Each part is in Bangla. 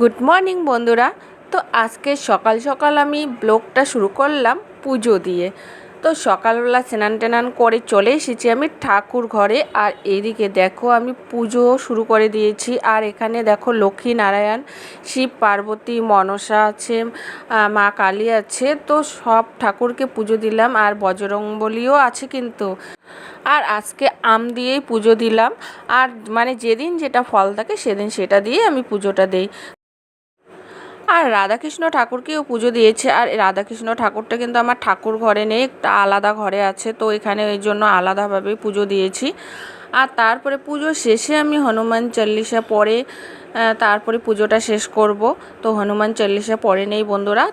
গুড মর্নিং বন্ধুরা। তো আজকে সকাল সকাল আমি ব্লগটা শুরু করলাম পুজো দিয়ে। তো সকালবেলা স্নান টেনান করে চলে এসেছি আমি ঠাকুর ঘরে। আর এদিকে দেখো আমি পুজো শুরু করে দিয়েছি। আর এখানে দেখো লক্ষ্মী নারায়ণ, শিব পার্বতী, মনসা আছে মা কালী আছে। তো সব ঠাকুরকে পুজো দিলাম আর বজরংবলিও আছে কিন্তু। আর আজকে আম দিয়েই পুজো দিলাম। আর মানে যেদিন যেটা ফল থাকে সেদিন সেটা দিয়ে আমি পুজোটা দেই। আর রাধাকৃষ্ণ ঠাকুরকেও পুজো দিয়েছে। আর রাধাকৃষ্ণ ঠাকুরটা কিন্তু আমার ঠাকুর ঘরে নেই, একটা আলাদা ঘরে আছে, তো এখানে ওই জন্য আলাদাভাবে পুজো দিয়েছি। আর তারপরে পুজো শেষে আমি হনুমান চল্লিশা পরে তারপরে পুজোটা শেষ করব। তো হনুমান চল্লিশা পরে নেই বন্ধুরা।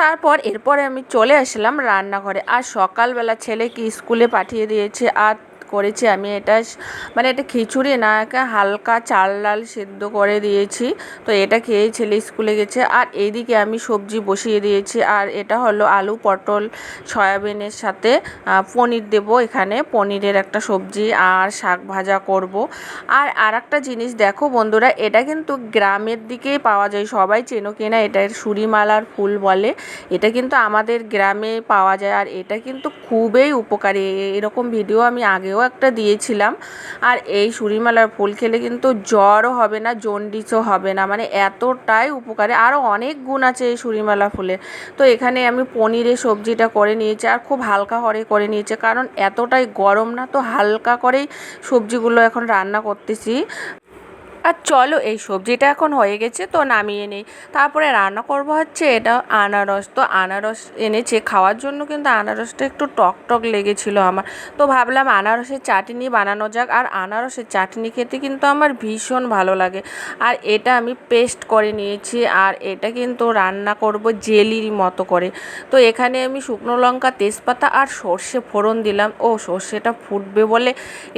তারপর এরপরে আমি চলে আসলাম রান্নাঘরে। আর সকালবেলা ছেলেকে স্কুলে পাঠিয়ে দিয়েছে। আর করেছি। আমি এটা মানে এটা খিচুড়ি না একটা হালকা চাল ডাল সেদ্ধ করে দিয়েছি। তো এটা খেয়েই ছেলে স্কুলে গেছে। আর এইদিকে আমি সবজি বসিয়ে দিয়েছি। আর এটা হলো আলু পটল সয়াবিনের সাথে পনির দেব এখানে। পনিরের একটা সবজি আর শাক ভাজা করব। আর আর একটা জিনিস দেখো বন্ধুরা, এটা কিন্তু গ্রামের দিকেই পাওয়া যায়। সবাই চেনো কিনা এটার সুরিমালার ফুল বলে। এটা কিন্তু আমাদের গ্রামে পাওয়া যায়। আর এটা কিন্তু খুবই উপকারী। এরকম ভিডিও আমি আগেও একটা দিয়েছিলাম। আর এই সুরিমালার ফুল খেলে কিন্তু জ্বরও হবে না জন্ডিসও হবে না। মানে এতটাই উপকারে। আরও অনেক গুণ আছে এই সুরিমালা ফুলে। তো এখানে আমি পনিরের সবজিটা করে নিয়েছি আর খুব হালকা হরে করে নিয়েছে। কারণ এতটাই গরম না, তো হালকা করেই সবজিগুলো এখন রান্না করতেছি। আর চলো এই সবজিটা এখন হয়ে গেছে, তো নামিয়ে নেই। তারপরে রান্না করব হচ্ছে এটা আনারস। তো আনারস এনেছে, খাওয়ার জন্য কিন্তু আনারসটা একটু টক টক লেগেছিল আমার। তো ভাবলাম আনারসের চাটনি বানানো যাক, আর আনারসের চাটনি খেতে কিন্তু আমার ভীষণ ভালো লাগে। আর এটা আমি পেস্ট করে নিয়েছি, আর এটা কিন্তু রান্না করব জেলির মতো করে। তো এখানে আমি শুকনো লঙ্কা, তেজপাতা আর সর্ষে ফোড়ন দিলাম। ও সর্ষেটা ফুটবে বলে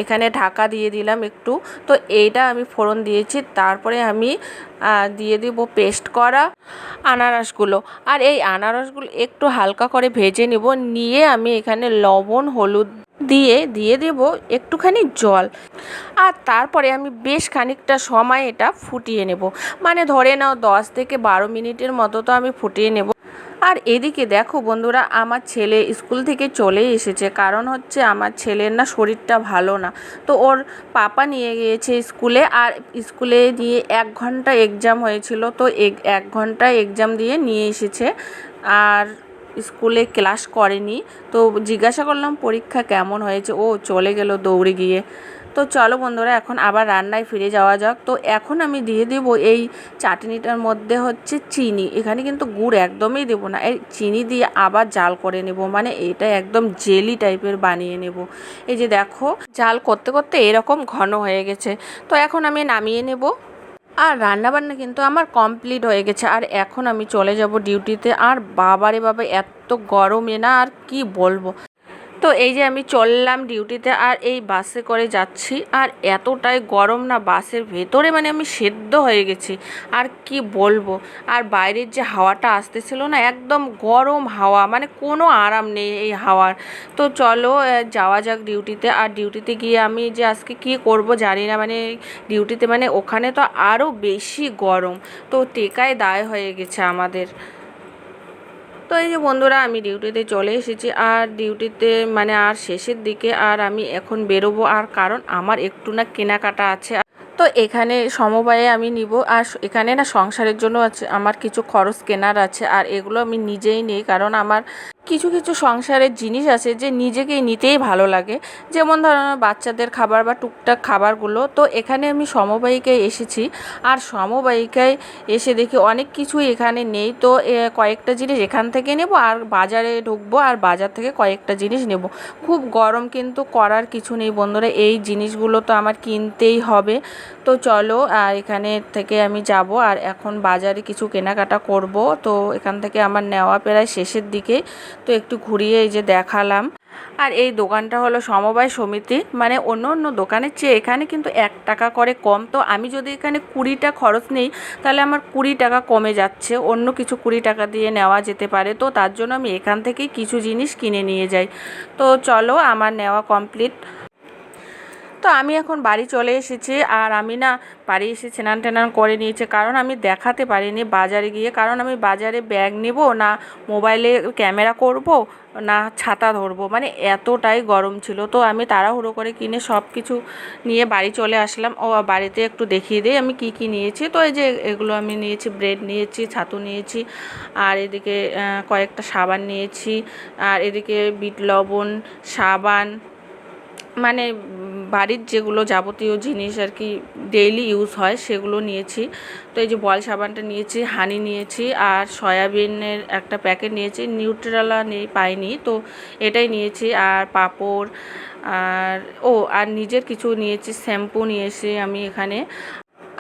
এখানে ঢাকা দিয়ে দিলাম একটু। তো এইটা আমি ফোড়ন দিয়েছি, তারপরে আমি দিয়ে দিব পেস্ট করা আনারসগুলো। আর এই আনারসগুলো একটু হালকা করে ভেজে নেব, নিয়ে আমি এখানে লবণ, হলুদ দিয়ে দিয়ে দেব একটুখানি জল। আর তারপরে আমি বেশ খানিকটা সময় এটা ফুটিয়ে নেব। মানে ধরে নাও দশ থেকে বারো মিনিটের মতো তো আমি ফুটিয়ে নেব। আর এদিকে দেখো বন্ধুরা, আমার ছেলে স্কুল থেকে চলে এসেছে। কারণ হচ্ছে আমার ছেলের না শরীরটা ভালো না। তো ওর পাপা নিয়ে গিয়েছে স্কুলে আর স্কুলে নিয়ে এক ঘণ্টা এক্সাম হয়েছিল। তো এক ঘণ্টা এক্সাম দিয়ে নিয়ে এসেছে। আর স্কুলে ক্লাস করেনি। তো জিজ্ঞাসা করলাম, পরীক্ষা কেমন হয়েছে? ও চলে গেল দৌড়ে গিয়ে। তো চলো বন্ধুরা, এখন আবার রান্নায় ফিরে যাওয়া যাক। তো এখন আমি দিয়ে দেব এই চাটনিটার মধ্যে হচ্ছে চিনি। এখানে কিন্তু গুড় একদমই দেবো না। এই চিনি দিয়ে আবার জাল করে নেব। মানে এটা একদম জেলি টাইপের বানিয়ে নেব। এই যে দেখো, জাল করতে করতে এরকম ঘন হয়ে গেছে। তো এখন আমি নামিয়ে নেব। আর রান্নাবান্না কিন্তু আমার কমপ্লিট হয়ে গেছে। আর এখন আমি চলে যাব ডিউটিতে। আর বাবারে বাবা, এত গরমে না, আর কি বলব? তো এই যে আমি চললাম ডিউটিতে আর এই বাসে করে যাচ্ছি, আর এতটাই গরম না বাসের ভেতরে মানে আমি সেদ্ধ হয়ে গেছি। আর কি বলব? আর বাইরের যে হাওয়াটা আসতেছিল না, একদম গরম হাওয়া মানে কোনো আরাম নেই এই হাওয়ার। তো চলো যাওয়া যাক ডিউটিতে। আর ডিউটিতে গিয়ে আমি যে আজকে কি করব জানি না মানে ডিউটিতে মানে ওখানে তো আরও বেশি গরম। তো টেকায় দায় হয়ে গেছে আমাদের। তো এই যে বন্ধুরা, আমি ডিউটিতে চলে এসেছি। আর ডিউটিতে মানে আর শেষের দিকে আর আমি এখন বেরোবো। আর কারণ আমার একটু না কেনাকাটা আছে। তো এখানে সমবায়ে আমি নিব। আর এখানে না সংসারের জন্য আছে, আমার কিছু খরচ কেনার আছে। আর এগুলো আমি নিজেই নিই। কারণ আমার কিছু কিছু সংসারের জিনিস আছে যে নিজেকেই নিতেই ভালো লাগে। যেমন ধরো বাচ্চাদের খাবার বা টুকটাক খাবারগুলো। তো এখানে আমি সমবায়িকায় এসেছি। আর সমবায়িকায় এসে দেখি অনেক কিছুই এখানে নেই। তো কয়েকটা জিনিস এখান থেকে নেব আর বাজারে ঢুকবো আর বাজার থেকে কয়েকটা জিনিস নেব। খুব গরম কিন্তু করার কিছু নেই বন্ধুরা। এই জিনিসগুলো তো আমার কিনতেই হবে। তো চলো আর এখানে থেকে আমি যাব আর এখন বাজারে কিছু কেনাকাটা করব। তো এখান থেকে আমার নেওয়া প্রায় শেষের দিকে। তো একটু ঘুরিয়ে এই যে দেখালাম। আর এই দোকানটা হলো সমবায় সমিতি। মানে অন্য অন্য দোকানের চেয়ে এখানে কিন্তু এক টাকা করে কম। তো আমি যদি এখানে কুড়িটা খরচ নেই, তাহলে আমার কুড়ি টাকা কমে যাচ্ছে। অন্য কিছু কুড়ি টাকা দিয়ে নেওয়া যেতে পারে। তো তার জন্য আমি এখান থেকেই কিছু জিনিস কিনে নিয়ে যাই। তো চলো, আমার নেওয়া কমপ্লিট তো আমি এখন বাড়ি চলে এসেছি আর আমি না বাড়ি এসে স্নান টেনান করে নিয়েছি। কারণ আমি দেখাতে পারিনি বাজারে গিয়ে। কারণ আমি বাজারে ব্যাগ নেব না মোবাইলে ক্যামেরা করব না ছাতা ধরবো। মানে এতটাই গরম ছিল। তো আমি তাড়াহুড়ো করে কিনে সব কিছু নিয়ে বাড়ি চলে আসলাম। ও বাড়িতে একটু দেখিয়ে দিই আমি কি কি নিয়েছি। তো এই যে এগুলো আমি নিয়েছি, ব্রেড নিয়েছি, ছাতু নিয়েছি আর এদিকে কয়েকটা সাবান নিয়েছি। আর এদিকে বিট লবণ, সাবান মানে বাড়ির যেগুলো যাবতীয় জিনিস আর কি ডেইলি ইউজ হয়, সেগুলো নিয়েছি। তো এই যে বল সাবানটা নিয়েছি হানি নিয়েছি, আর সয়াবিনের একটা প্যাকেট নিয়েছি। নিউট্রেলা নেই, পাইনি। তো এটাই নিয়েছি, আর পাপড়, আর, ও, আর নিজের কিছু নিয়েছি শ্যাম্পু নিয়েছি আমি এখানে।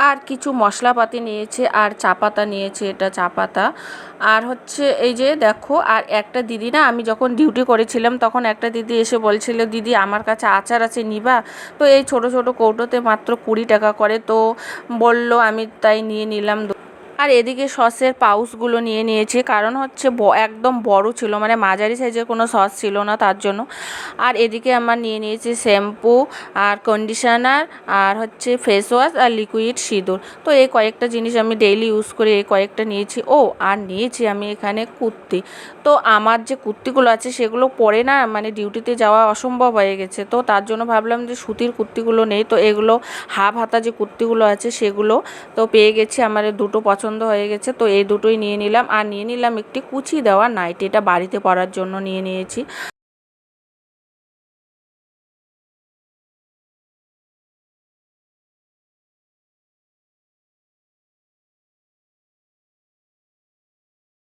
আর কিছু মশলাপাতি নিয়েছে আর চা পাতা নিয়েছে, এটা চা পাতা। আর হচ্ছে এই যে দেখো, আর একটা দিদি না, আমি যখন ডিউটি করেছিলাম, তখন একটা দিদি এসে বলছিল, দিদি, আমার কাছে আচার আছে নিবা? তো এই ছোট ছোট কৌটোতে মাত্র কুড়ি টাকা করে। তো বলল, আমি তাই নিয়ে নিলাম। আর এদিকে সসের পাউচগুলো নিয়ে নিয়েছি। কারণ হচ্ছে একদম বড় ছিল মানে মাঝারি সাইজের কোনো সস ছিল না তার জন্য। আর এদিকে আমার নিয়ে নিয়েছি শ্যাম্পু আর কন্ডিশনার আর হচ্ছে ফেস ওয়াশ আর লিকুইড সিঁদুর। তো এই কয়েকটা জিনিস আমি ডেইলি ইউজ করি এই কয়েকটা নিয়েছি। ও, আর নিয়েছি আমি এখানে কুর্তি। তো আমার যে কুর্তিগুলো আছে সেগুলো পরে না মানে ডিউটিতে যাওয়া অসম্ভব হয়ে গেছে। তো তার জন্য ভাবলাম যে সুতির কুর্তিগুলো নেই। তো এগুলো হাফ হাতা যে কুর্তিগুলো আছে সেগুলো তো পেয়ে গেছি। আমার দুটো দুটো পছন্দ হয়ে গেছে, তো এই দুটোই নিয়ে নিলাম। আর নিয়ে নিলাম একটি কুচি দেওয়া নাইটি, এটা বাড়িতে পরার জন্য নিয়ে নিয়েছি।